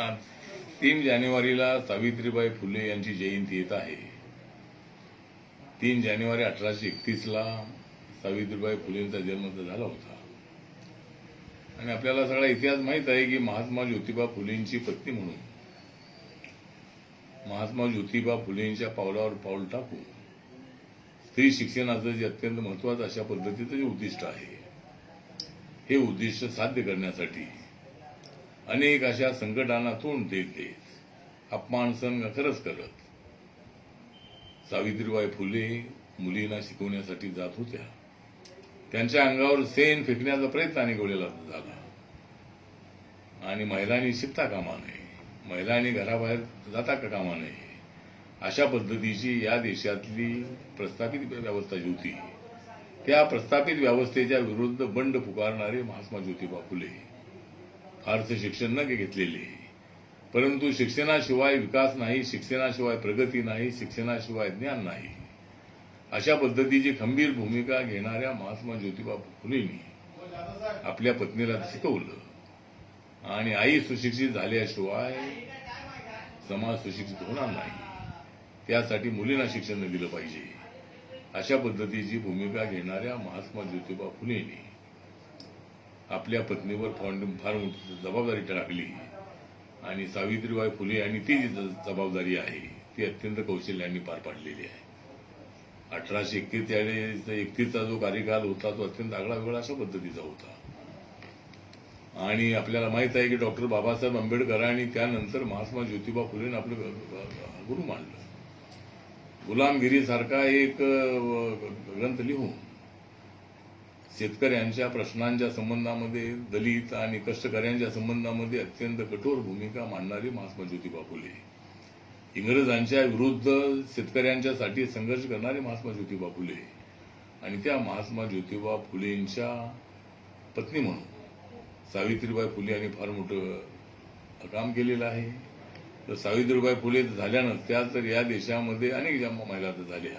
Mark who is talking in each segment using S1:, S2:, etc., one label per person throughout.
S1: आज तीन जानेवारीला सावित्रीबाई फुले यांची जयंती येत आहे. तीन जानेवारी अठराशे एकतीसला सावित्रीबाई फुलेंचा जन्म तर झाला होता. आणि आपल्याला सगळा इतिहास माहीत आहे की महात्मा ज्योतिबा फुलेंची पत्नी म्हणून महात्मा ज्योतिबा फुलेंच्या पावलावर पाऊल टाकून स्त्री शिक्षणाचं जे अत्यंत महत्वाचं अशा पद्धतीचं जे उद्दिष्ट आहे हे उद्दिष्ट साध्य करण्यासाठी अनेक अशा संकटांना तोंड देत. देत अपमान सहन खरंच करत. सावित्रीबाई फुले मुलींना शिकवण्यासाठी जात होत्या. त्यांच्या अंगावर सेन फेकण्याचा प्रयत्न अनेक झाला. आणि महिलांनी शिकता कामा नये. महिलांनी घराबाहेर जाता का कामा नये. अशा पद्धतीची या देशातली प्रस्थापित व्यवस्था जी होती त्या प्रस्थापित व्यवस्थेच्या विरुद्ध बंड पुकारणारे महात्मा ज्योतिबा फुले. फारसे शिक्षण न घेतलेले. परंतु शिक्षणाशिवाय विकास नाही शिक्षणाशिवाय प्रगती नाही शिक्षणाशिवाय ज्ञान नाही. अशा पद्धतीची खंबीर भूमिका घेणाऱ्या महात्मा ज्योतिबा फुलेंनी आपल्या पत्नीला शिकवलं. आणि आई सुशिक्षित झाल्याशिवाय समाज सुशिक्षित होणार नाही. त्यासाठी मुलींना शिक्षण दिलं पाहिजे. अशा पद्धतीची भूमिका घेणाऱ्या महात्मा ज्योतिबा फुलेंनी आपल्या पत्नीवर फार फार मोठी जबाबदारी टाकली. आणि सावित्रीबाई फुले यांनी ती जी ज- जबाबदारी आहे ती अत्यंत कौशल्याने पार पाडलेली आहे. अठराशे एक्केचाळीस एकतीसचा जो कार्यकाल होता तो अत्यंत आगळा वेगळा अशा पद्धतीचा होता. आणि आपल्याला माहीत आहे की डॉक्टर बाबासाहेब आंबेडकरांनी त्यानंतर महात्मा ज्योतिबा फुलेनं आपलं गुरु मानलं. गुलामगिरीसारखा एक ग्रंथ लिहून शेतकऱ्यांच्या प्रश्नांच्या संबंधामध्ये दलित आणि कष्टकऱ्यांच्या संबंधामध्ये अत्यंत कठोर भूमिका मांडणारे महात्मा ज्योतिबा फुले इंग्रजांच्या विरुद्ध शेतकऱ्यांच्यासाठी संघर्ष करणारे महात्मा ज्योतिबा फुले आणि त्या महात्मा ज्योतिबा फुलेंच्या पत्नी म्हणून सावित्रीबाई फुले यांनी फार मोठं काम केलेलं आहे. तर सावित्रीबाई फुले झाल्यानं त्या तर या देशामध्ये अनेक जम्मा महिला तर झाल्या.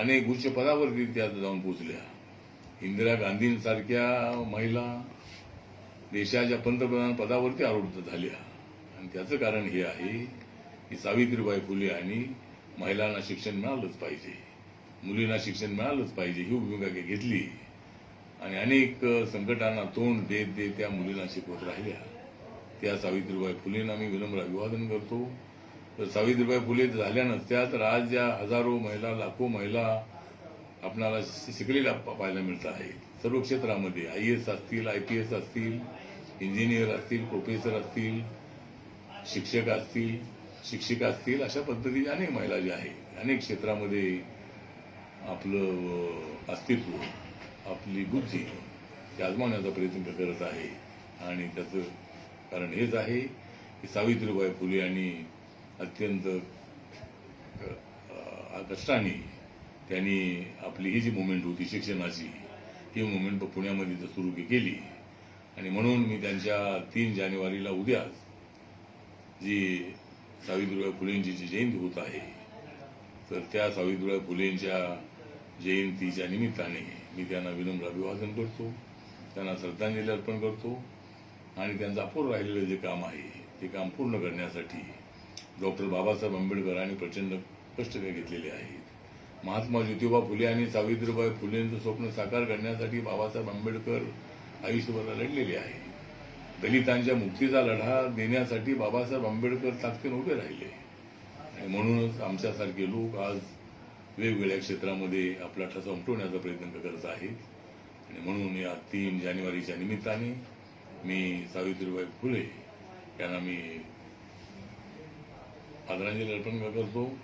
S1: अनेक उच्च पदावरती त्या जाऊन पोचल्या इंदिरा गांधींसारख्या महिला देशाच्या पंतप्रधान पदावरती आरूढ झाल्या. आणि त्याचं कारण हे आहे की सावित्रीबाई फुले यांनी महिलांना शिक्षण मिळालंच पाहिजे. मुलींना शिक्षण मिळालंच पाहिजे ही भूमिका घेतली. आणि अनेक संकटांना तोंड देत देत त्या मुलींना शिकवत राहिल्या. त्या सावित्रीबाई फुलेंना मी विनम्र अभिवादन करतो. तर सावित्रीबाई फुले झाल्यानं त्या तर आज ज्या हजारो महिला लाखो महिला आपणाला शिकलेला शिकलेल्या पाहायला मिळत आहे. सर्व क्षेत्रामध्ये आय एस असतील आय पी एस असतील इंजिनियर असतील प्रोफेसर असतील शिक्षक असतील शिक्षिका असतील अशा पद्धतीच्या अनेक महिला ज्या आहेत अनेक क्षेत्रामध्ये आपलं अस्तित्व आपली बुद्धी ते आजमावण्याचा प्रयत्न करत आहे. आणि त्याचं कारण हेच आहे की सावित्रीबाई फुले यांनी अत्यंत कष्टाने त्यांनी आपली ही जी मुवमेंट होती शिक्षणाची ही मुवमेंट पुण्यामध्ये तर सुरू केली. आणि म्हणून मी त्यांच्या तीन जानेवारीला उद्याच जी सावित्रीबाई फुलेंची जी जयंती होत आहे तर त्या सावित्रीबाई फुलेंच्या जयंतीच्या निमित्ताने मी त्यांना विनम्र अभिवादन करतो त्यांना श्रद्धांजली अर्पण करतो आणि त्यांचं अपूर्ण राहिलेलं जे काम आहे ते काम पूर्ण करण्यासाठी डॉक्टर बाबासाहेब आंबेडकरांनी प्रचंड कष्ट घेतलेले आहेत. महात्मा ज्योतिबा फुले आणि सावित्रीबाई फुलेंचं स्वप्न साकार करण्यासाठी बाबासाहेब आंबेडकर आयुष्यभर लढलेले आहे. दलितांच्या मुक्तीचा लढा देण्यासाठी बाबासाहेब आंबेडकर ताकदीन उभे राहिले. आणि म्हणूनच आमच्यासारखे लोक आज वेगवेगळ्या क्षेत्रामध्ये आपला ठसा उमटवण्याचा प्रयत्न करत आहेत. आणि म्हणून या तीन जानेवारीच्या निमित्ताने मी सावित्रीबाई फुले यांना मी आदरांजली अर्पण करतो.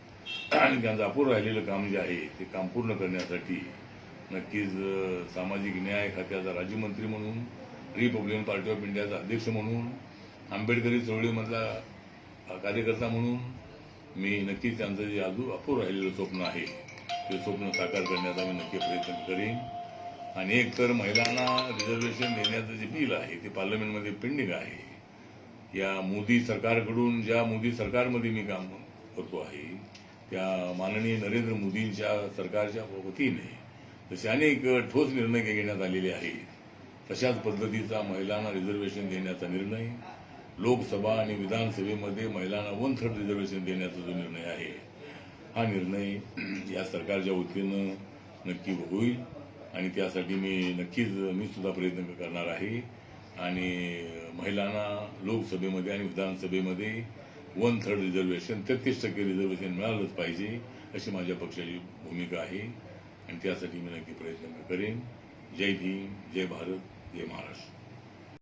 S1: आणि त्यांचं अपूर्ण राहिलेलं काम जे आहे ते काम पूर्ण करण्यासाठी नक्कीच सामाजिक न्याय खात्याचा राज्यमंत्री म्हणून रिपब्लिकन पार्टी ऑफ इंडियाचा अध्यक्ष म्हणून आंबेडकरी चळवळीमधला कार्यकर्ता म्हणून मी नक्कीच त्यांचं जे अजून अपूर राहिलेलं स्वप्न आहे ते स्वप्न साकार करण्याचा मी नक्की प्रयत्न करेन. आणि एक तर महिलांना रिझर्वेशन देण्याचं जे बिल आहे ते पार्लमेंटमध्ये पेंडिंग आहे. या मोदी सरकारकडून ज्या मोदी सरकारमध्ये मी काम करतो आहे त्या माननीय नरेंद्र मोदींच्या सरकारच्या वतीने तसे अनेक ठोस निर्णय घेण्यात आलेले आहेत. तशाच पद्धतीचा महिलांना रिझर्वेशन देण्याचा निर्णय लोकसभा आणि विधानसभेमध्ये महिलांना वन थर्ड रिझर्वेशन देण्याचा जो निर्णय आहे हा निर्णय या सरकारच्या वतीनं नक्की होईल आणि त्यासाठी मी नक्कीच मी सुद्धा प्रयत्न करणार आहे. आणि महिलांना लोकसभेमध्ये आणि विधानसभेमध्ये वन थर्ड रिझर्वेशन तेहतीस टक्के रिझर्वेशन मिळालंच पाहिजे अशी माझ्या पक्षाची भूमिका आहे. आणि त्यासाठी मी नक्की प्रयत्न करेन. जय भीम जय भारत जय महाराष्ट्र.